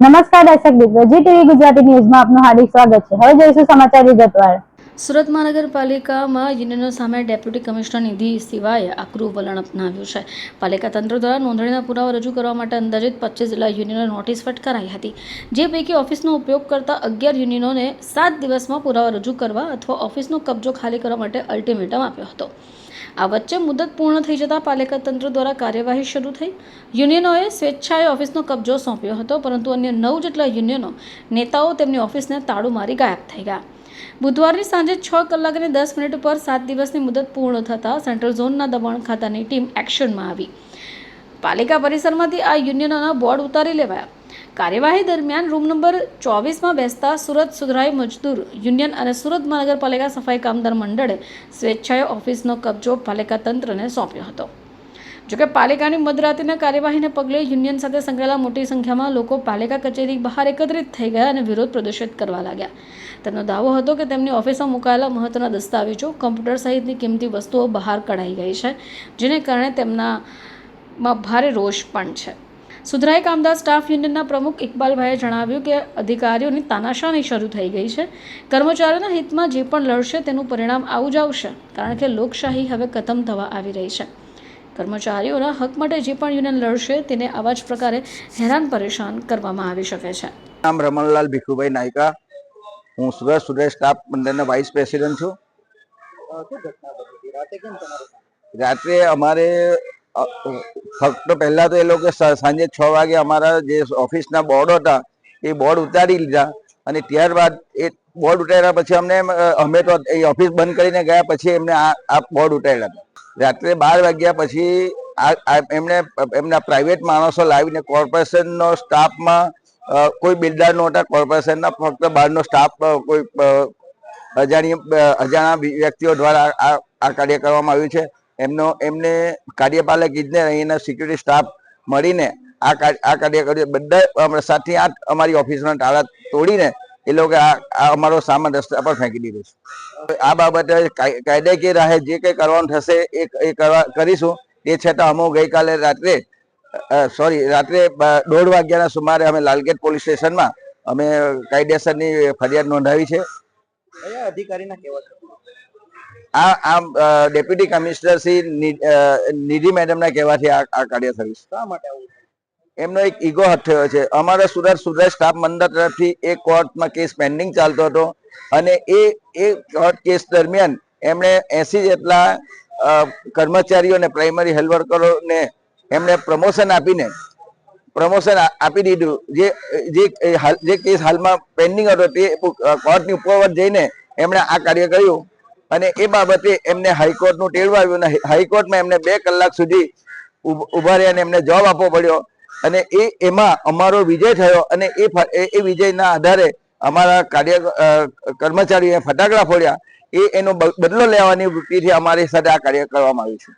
નમસ્કાર દર્શક મિત્રો, જી ટીવી ગુજરાતી ન્યૂઝમાં આપનું હાર્દિક સ્વાગત છે. હવે જોઈશું સમાચાર વિગતવાર સુરત મહાનગરપાલિકામાં યુનિયનો સામે ડેપ્યુટી કમિશનર નિધિ સિવાય આકરું વલણ અપનાવ્યું છે. પાલિકા તંત્ર દ્વારા નોંધણીના પુરાવા રજૂ કરવા માટે અંદાજિત પચીસ જિલ્લા યુનિયનો નોટિસ ફટકારાઈ હતી. જે પૈકી ઓફિસનો ઉપયોગ કરતા અગિયાર યુનિયનોને સાત દિવસમાં પુરાવા રજૂ કરવા અથવા ઓફિસનો કબજો ખાલી કરવા માટે અલ્ટિમેટમ આપ્યો હતો. આ વચ્ચે મુદત પૂર્ણ થઈ જતાં પાલિકા તંત્ર દ્વારા કાર્યવાહી શરૂ થઈ. યુનિયનોએ સ્વેચ્છાએ ઓફિસનો કબજો સોંપ્યો હતો, પરંતુ અન્ય નવ જેટલા યુનિયનો નેતાઓ તેમની ઓફિસને તાળું મારી ગાયબ થઈ ગયા. બુધવારની સાંજે છ કલાક અને દસ મિનિટ પર સાત દિવસની મુદત પૂર્ણ થતાં સેન્ટ્રલ ઝોનના દબાણ ખાતાની ટીમ એક્શનમાં આવી. પાલિકા પરિસરમાંથી આ યુનિયનોના બોર્ડ ઉતારી લેવાયા. કાર્યવાહી દરમિયાન રૂમ નંબર ચોવીસમાં બેસતા સુરત સુધરાઈ મજદૂર યુનિયન અને સુરત મહાનગરપાલિકા સફાઈ કામદાર મંડળે સ્વેચ્છાએ ઓફિસનો કબજો પાલિકા તંત્રને સોંપ્યો હતો. જોકે પાલિકાની મધરાતીના કાર્યવાહીને પગલે યુનિયન સાથે સંકળાયેલા મોટી સંખ્યામાં લોકો પાલિકા કચેરી બહાર એકત્રિત થઈ ગયા અને વિરોધ પ્રદર્શિત કરવા લાગ્યા. તેમનો દાવો હતો કે તેમની ઓફિસમાં મુકાયેલા મહત્વના દસ્તાવેજો કમ્પ્યુટર સહિતની કિંમતી વસ્તુઓ બહાર કઢાઈ ગઈ છે, જેને કારણે તેમનામાં ભારે રોષ પણ છે. સુધરાઈ કામદાર સ્ટાફ યુનિયનના પ્રમુખ ઇકબાલભાઈએ જણાવ્યું કે અધિકારીઓની તાનાશાની શરૂ થઈ ગઈ છે. કર્મચારીઓના હિતમાં જે પણ લડશે તેનું પરિણામ આવું જ આવશે, કારણ કે લોકશાહી હવે ખતમ થવા આવી રહી છે. કર્મચારીઓના હક માટે જે પણ યુનિયન લડશે તેને આવા જ પ્રકારે હેરાન પરેશાન કરવામાં આવી શકે છે. નામ રમણલાલ ભીખુભાઈ નાયકા. હું સુરત સુરેશ સ્ટાફ મંડળના વાઇસ પ્રેસિડેન્ટ છું. રાત્રે અમારે ફક્ત પહેલા તો એ લોકો સાંજે છ વાગે અમારા જે ઓફિસના બોર્ડ હતા, એ બોર્ડ ઉતારી લીધા અને ત્યારબાદ એ બોર્ડ ઉતાર્યા પછી અમને અમે તો એ ઓફિસ બંધ કરીને ગયા પછી એમને આ બોર્ડ ઉતાર્યા હતા. રાત્રે બાર વાગ્યા પછી આ એમણે એમના પ્રાઇવેટ માણસો લાવીને કોર્પોરેશનનો સ્ટાફમાં કોઈ બિલ્ડર નહોતા કોર્પોરેશનના ફક્ત બહારનો સ્ટાફ કોઈ અજાણી, અજાણા વ્યક્તિઓ દ્વારા આ કાર્ય કરવામાં આવ્યું છે. એમનો, એમને કાર્યપાલક ઇજનેર અહીંના સિક્યુરિટી સ્ટાફ મળીને આ આ કાર્ય બધા સાતથી આઠ અમારી ઓફિસના તાળા તોડીને એ લોકો આ અમારો સામાન રસ્તા પર ફેંકી દીધો છે. આ બાબતે કાય- કાયદાકીય રાહે જે કંઈ કરવાનું થશે એ એ કરવા, કરીશું. તે છતાં અમો ગઈકાલે રાત્રે સોરી રાત્રે દોઢ વાગ્યાના સુમારે અમે લાલગેટ પોલીસ સ્ટેશનમાં અમે કાયદેસરની ફરિયાદ નોંધાવી છે. અધિકારીના કહેવા? આ આ ડેપ્યુટી કમિશનર શ્રી નિધિ મેડમના કહેવાથી આ કાર્ય થયું શા માટે એમનો એક ઈગો થયો છે. અમારા સુરત સુરત સ્ટાફ મંડળ તરફથી એ કોર્ટમાં કેસ પેન્ડિંગ ચાલતો હતો અને એ એ કોર્ટ કેસ દરમિયાન એમણે એસી જેટલા અ, કર્મચારીઓ અને પ્રાઇમરી હેલ્થ વર્કરોને એમણે પ્રમોશન આપીને પ્રમોશન આપી દીધું. જે જે જે કેસ હાલમાં પેન્ડિંગ હતો તે કોર્ટની ઉપર જઈને એમણે આ કાર્ય કર્યું. અને એ બાબતે એમને હાઈકોર્ટનું ટેળવાયું અને હાઈકોર્ટમાં એમને બે કલાક સુધી ઊભા રહ્યા અને એમને જવાબ આપવો પડ્યો. અને એ, એમાં અમારો વિજય થયો અને એ એ- વિજયના આધારે અમારા કાર્ય કર્મચારીઓએ ફટાકડા ફોડ્યા. એ એનો બદલો લેવાની વૃત્તિથી અમારી સાથે આ કાર્ય કરવામાં આવ્યું છે.